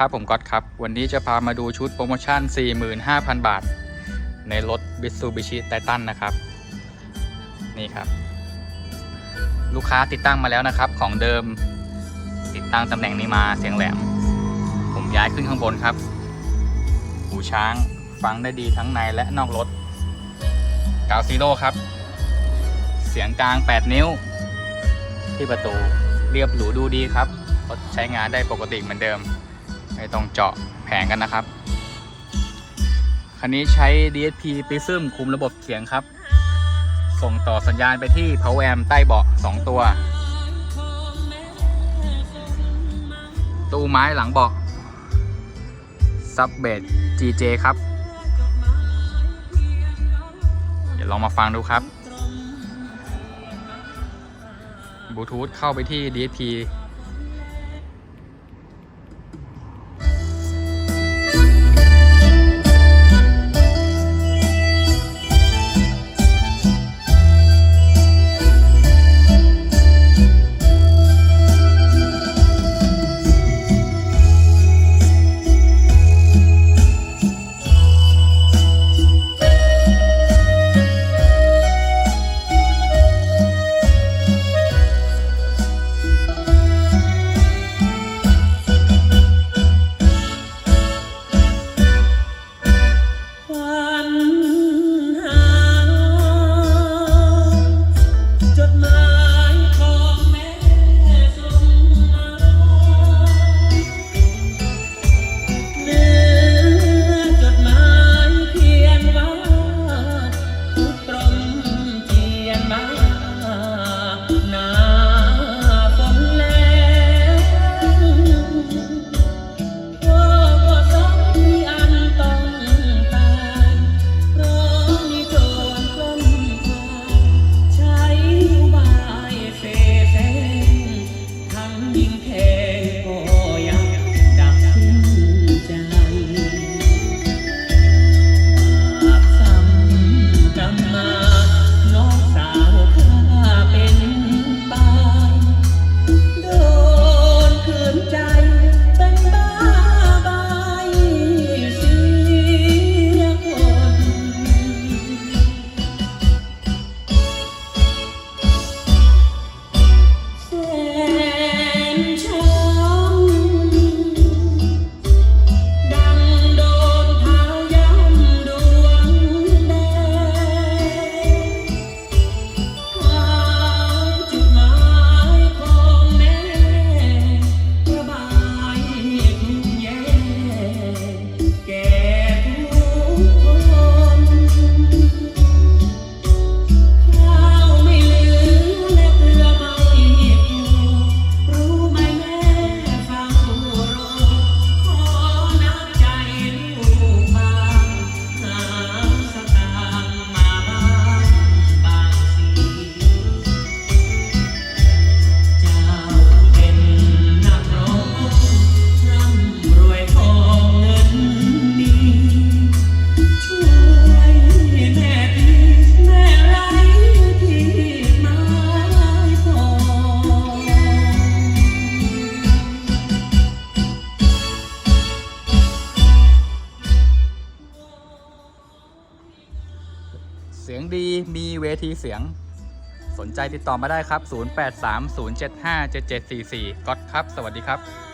ครับผมก๊อตครับ วันนี้จะพามาดูชุดโปรโมชั่น 45,000 บาท ในรถ Mitsubishi Titan นะครับ นี่ครับ ลูกค้าติดตั้งมาแล้วนะครับ ของเดิมติดตั้งตำแหน่งนี้มาเสียงแหลม ผมย้ายขึ้นข้างบนครับ หูช้างฟังได้ดีทั้งในและนอกรถกาวซีโร่ครับ เสียงกลาง 8 นิ้ว ที่ประตูเรียบหรูดูดีครับใช้งานได้ปกติเหมือนเดิม ไม่ต้องเจาะแผงกันนะครับ คันนี้ใช้ DSP Prism คุมระบบเสียงครับ ส่งต่อสัญญาณไปที่ Power Amp ใต้เบาะ 2 ตัว ตู้ไม้หลังเบาะซับเบด GJ ครับ เดี๋ยวลองมาฟังดูครับบลูทูธเข้าไปที่ DSP ดีมีเวทีเสียง สนใจติดต่อมาได้ครับ 0830757744ก๊อตครับ สวัสดีครับ